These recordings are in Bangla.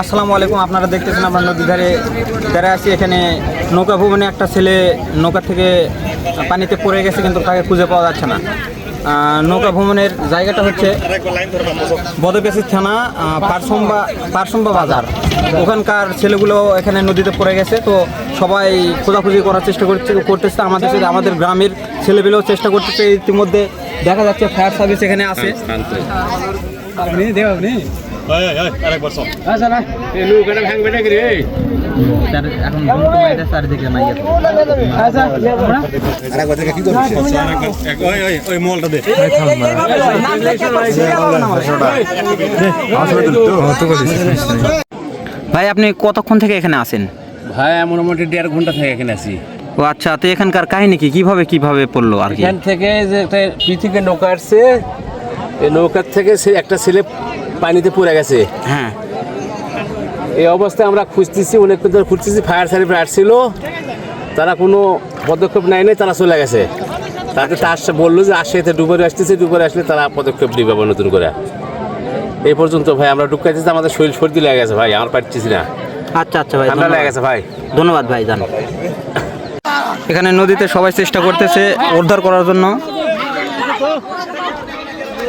আসসালামু আলাইকুম, আপনারা দেখতেছেন আমরা নদীর ধারে ধারে আছি। এখানে নৌকা ভবনে একটা ছেলে নৌকা থেকে পানিতে পড়ে গেছে, কিন্তু তাকে খুঁজে পাওয়া যাচ্ছে না। নৌকা ভ্রমণের জায়গাটা হচ্ছে বদকেশি থানা পারসম্বা পারসম্বা বাজার। ওখানকার ছেলেগুলো এখানে নদীতে পড়ে গেছে তো সবাই খোঁজাখুঁজি করার চেষ্টা করছে করতেছে। আমাদের সাথে আমাদের গ্রামের ছেলেগুলোও চেষ্টা করতেছে। ইতিমধ্যে দেখা যাচ্ছে ফায়ার সার্ভিস এখানে আছে। এখন চারিদিকে নাই ভাই আপনি কতক্ষণ থেকে এখানে আসেন ভাই মোটামুটি দেড় ঘণ্টা থেকে এখানে আছি ও আচ্ছা তো এখানকার কাহিনী কি কীভাবে কীভাবে পড়ল আর কি এখান থেকে যে একটা পৃথিবীকে নৌকা আসছে এই নৌকার থেকে সে একটা ছেলে পানিতে পড়ে গেছে। হ্যাঁ। এই অবস্থায় আমরা খুঁজতেছি অনেকক্ষণ ধরে খুঁজতেছি ফায়ার সার্ভিস আসছিল। তারা কোনো পদক্ষেপ নেয় নাই তারা চলে গেছে। তাদের তার বলল যে আসে এতে ডুবারে আসতেছে ডুবারে আসলে তারা পদক্ষেপ নিবে আবার নতুন করে। এই পর্যন্ত ভাই আমরা ঢুকাইতেছি আমাদের শরীর সর্দি লেগে গেছে ভাই আমার পারতেছি না। আচ্ছা আচ্ছা ভাই ঠান্ডা লেগে গেছে ভাই। ধন্যবাদ ভাই জান। এখানে নদীতে সবাই চেষ্টা করতেছে উদ্ধার করার জন্য।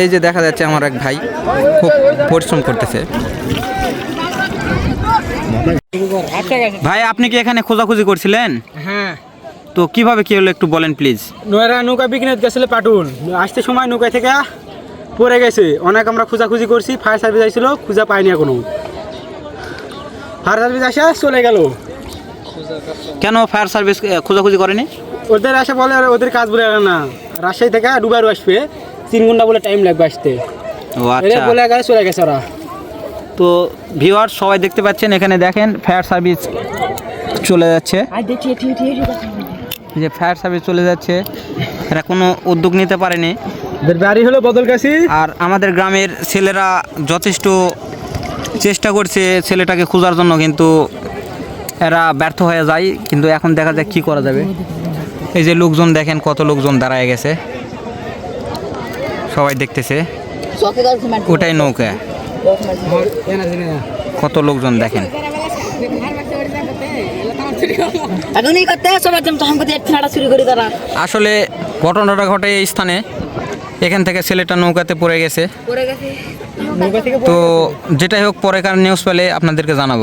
এই যে দেখা যাচ্ছে আমার এক ভাই খুব পরিশ্রম করতেছে। ভাই আপনি কি এখানে খোঁজাখুঁজি করছিলেন? হ্যাঁ। তো কীভাবে কি হলো একটু বলেন প্লিজ। নয়রা নৌকা বিক্রি গেছিল পাটুন আসতে সময় নৌকা থেকে পড়ে গেছে। অনেক আমরা খোঁজাখুঁজি করছি ফায়ার সার্ভিস আইছিল খুঁজা পাইনি এখনও। ফায়ার সার্ভিস আসে চলে গেল। কেন ফায়ার সার্ভিস খোঁজাখুঁজি করেনি? ওদের আসে বলে আর ওদের কাজ বলে না রাজশাহী থেকে ডুবারু আসবে। তিন ঘণ্টা বলে টাইম লাগবে আসতে। ও আচ্ছা। বলে গেছে চলে গেছে ওরা। তো ভিউয়ার সবাই দেখতে পাচ্ছেন এখানে দেখেন ফায়ার সার্ভিস চলে যাচ্ছে। যে ফায়ার সার্ভিস চলে যাচ্ছে এরা কোনো উদ্যোগ নিতে পারেনি। ওদের বাড়ি হলো বদল গেছি আর আমাদের গ্রামের ছেলেরা যথেষ্ট চেষ্টা করছে ছেলেটাকে খোঁজার জন্য কিন্তু এরা ব্যর্থ হয়ে যায়। কিন্তু এখন দেখা যাক কী করা যাবে। এই যে লোকজন দেখেন কত লোকজন দাঁড়ায় গেছে। সবাই দেখতেছে। ওটাই নৌকা। কত লোকজন দেখেন। আসলে ঘটনাটা ঘটে এই স্থানে। এখান থেকে ছেলেটা নৌকাতে পড়ে গেছে। তো যেটাই হোক পরেকার নিউজ পেলে আপনাদেরকে জানাব।